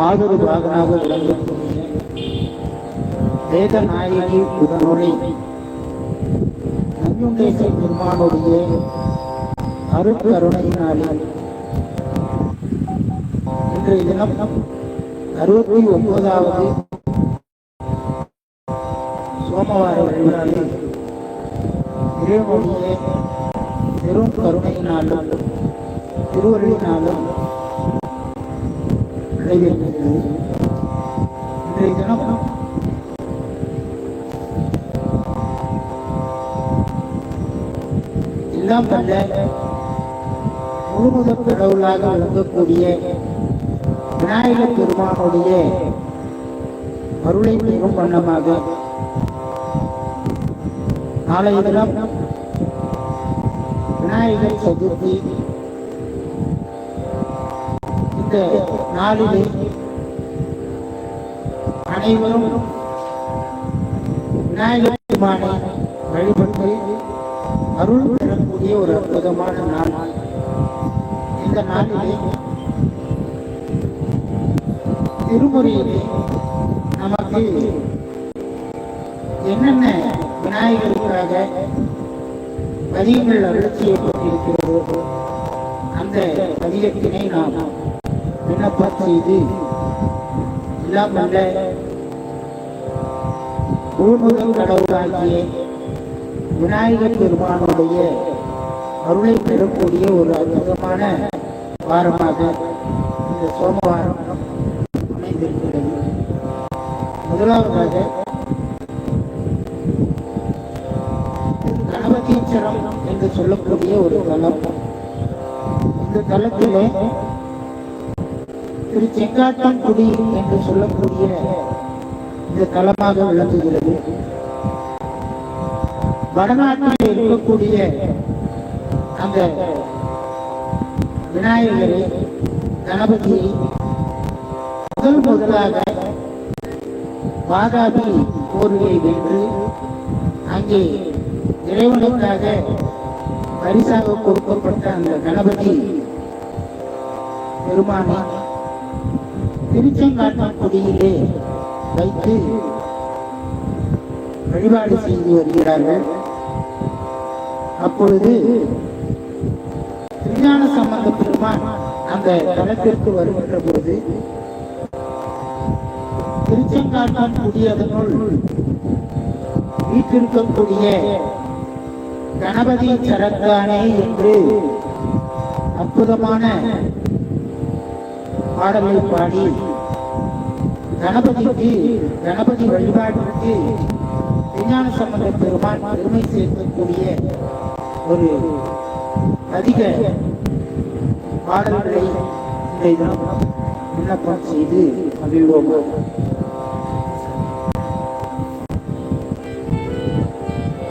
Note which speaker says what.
Speaker 1: ஆதரவு பாகனாக விளங்கக்கூடிய வேத நாயகி உடனுரை பெருமானுடைய அருட்கருணையினாலே இன்றைய தினம் அறுபத்தி ஒன்பதாவது சோமவார வழிபாடு இறைவனுடைய பெரும் கருணையினாலும் திருவருளினாலும் நடைபெறுகிறது இன்றைய தினம் எல்லாம் வல்ல முழுமுதற் கடவுளாக விளங்கக்கூடிய விநாயக பெருமானுடைய அருளை பெறும் வண்ணமாக நாளைய தினம் விநாயகர் சதுர்த்தி இந்த நாளிலே அனைவரும் விநாயகர் பெருமானை வழிபட்டு அருள் பெறக்கூடிய ஒரு அற்புதமான நாள். இந்த நாளிலே திருமுறையிலே நமக்கு என்னென்ன விநாயகருக்காக பதிகங்கள் அருள் செய்யப்பட்டிருக்கிறதோ அந்த பதியத்தினை நாம் விண்ணப்பம் செய்து எல்லாம் நல்ல முழுமுதல் கடவுளாகிய விநாயகர் பெருமானுடைய அருளை பெறக்கூடிய ஒரு அற்புதமான வாரமாக இந்த சோமவாரம் அமைந்திருக்கிறது. முதலாவதாக கணபதீச்சரம் என்று சொல்லக்கூடிய ஒரு தலம். இந்த தலத்திலே திரு செங்காட்டான்குடி என்று சொல்லக்கூடிய இந்த தலமாக விளங்குகிறது. வடநாட்டில் இருக்கக்கூடிய அந்த விநாயகரை கணபதியை முதல் முதலாக வாதாபி போர்வை வென்று அங்கே இறைவனுக்காக பரிசாக கொடுக்கப்பட்ட அந்த கணபதி திருச்செங்காட்டா கொடியிலே வைத்து வழிபாடு செய்து வருகிறார்கள். அப்பொழுது திருஞான சம்பந்த பெருமான் அந்த தலத்திற்கு வருகின்ற போது திருச்செங்காட்டான் குடியதனுள் வீற்றிருக்கக்கூடிய கணபதி சரத்தானே என்று அற்புதமான பாடலை பாடி கணபதிக்கு கணபதி வழிபாட்டிற்கு விஞ்ஞான சம்பந்த பெருமான் பெருமை சேர்க்கக்கூடிய ஒரு அதிக பாடல்களை இன்றைய விண்ணப்பம் செய்து மகிழ்வோம்.